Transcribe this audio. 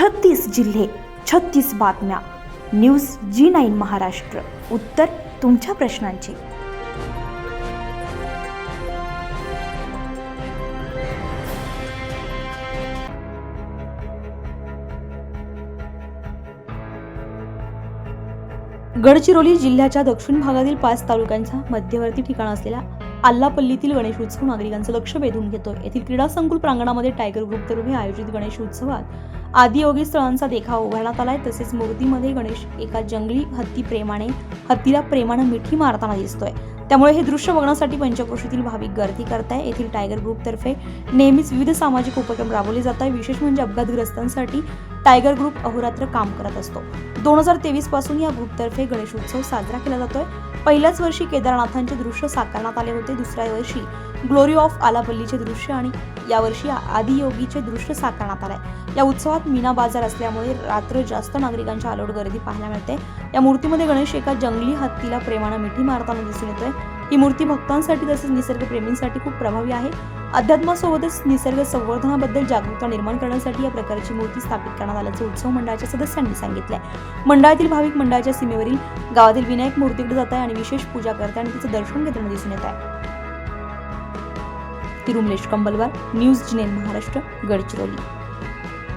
छत्तीस जिल्हे छत्तीस बातम्या. News G nine Maharashtra. उत्तर तुमच्या प्रश्नांची. गडचिरोली जिल्ह्याच्या दक्षिण भागातील पाच तालुक्यांचा मध्यवर्ती ठिकाण असलेला आल्लापल्लीतील गणेश उत्सव नागरिकांचं लक्ष वेधून घेतोय. येथील क्रीडा संकुल प्रांगणामध्ये टायगर ग्रुपतर्फे आयोजित गणेश उत्सवात आदियोगी स्थळांचा देखाव उभारण्यात आलाय. तसेच मूर्तीमध्ये गणेश एका जंगली हत्ती प्रेमाने हत्तीला प्रेमानं मिठी मारताना दिसतोय. त्यामुळे हे दृश्य बघण्यासाठी पंचक्रोशीतील भाविक गर्दी करताय. येथील टायगर ग्रुपतर्फे नेहमीच विविध सामाजिक उपक्रम राबवले जात आहे विशेष म्हणजे अपघातग्रस्तांसाठी टायगर ग्रुप अहोरात्र काम करत असतो. दोन हजार तेवीसपासून या ग्रुपतर्फे गणेश उत्सव साजरा केला जातोय. पहिल्याच वर्षी केदारनाथांचे दृश्य साकारण्यात आले होते दुसऱ्या वर्षी ग्लोरी ऑफ आलापल्लीचे दृश्य आणि यावर्षी आदियोगीचे दृश्य साकारण्यात आलंय या उत्सवात मीना बाजार असल्यामुळे रात्र जास्त नागरिकांच्या आलोट गर्दी पाहायला मिळते. या मूर्तीमध्ये गणेश एका जंगली हत्तीला प्रेमानं मिठी मारताना दिसून येतोय. ही मूर्ती भक्तांसाठी तसेच निसर्गप्रेमींसाठी खूप प्रभावी आहे. अध्यात्मासोबतच निसर्ग संवर्धनाबद्दल जागरूकता निर्माण करण्यासाठी या प्रकारची मूर्ती स्थापित करण्यात आल्याचं उत्सव मंडळाच्या सदस्यांनी सांगितलंय मंडळातील भाविक मंडळाच्या सीमेवरील गावातील विनायक मूर्तीकडे जात आहे आणि विशेष पूजा करते आणि तिचं दर्शन घेताना दिसून येत आहे. तिरुमलेश कंबलवार न्यूज जिनेन महाराष्ट्र गडचिरोली.